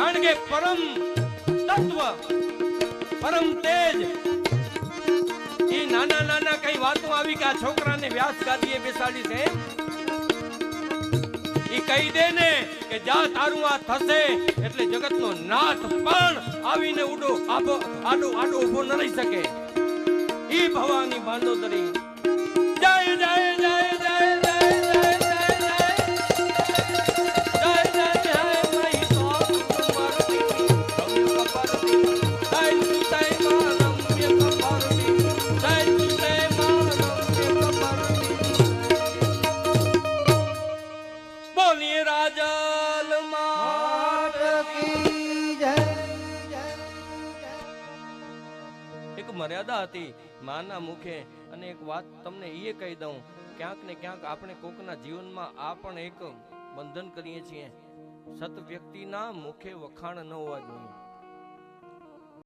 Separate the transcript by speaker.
Speaker 1: કારણ કે પરમ તત્વ, પરમ તેજ. એ નાના નાના કઈ વાતો આવી કે આ છોકરાને વ્યાસ ગાદીએ બેસાડી છે? એ કહી દે ને કે જા તારું આ થશે એટલે જગતનો નાથ પણ આવીને ઉડો આડો આડો ઊભો ન રહી શકે. ઈ ભવાની બાંડોદરી મર્યાદા હતી માના મુખે અને એક વાત તમને એ કહી દઉં. ક્યાંક ને ક્યાંક આપણે કોકના જીવનમાં આ પણ એક બંધન કરીએ છીએ. સત વ્યક્તિના મુખે વખાણ ન હોવા જોઈએ.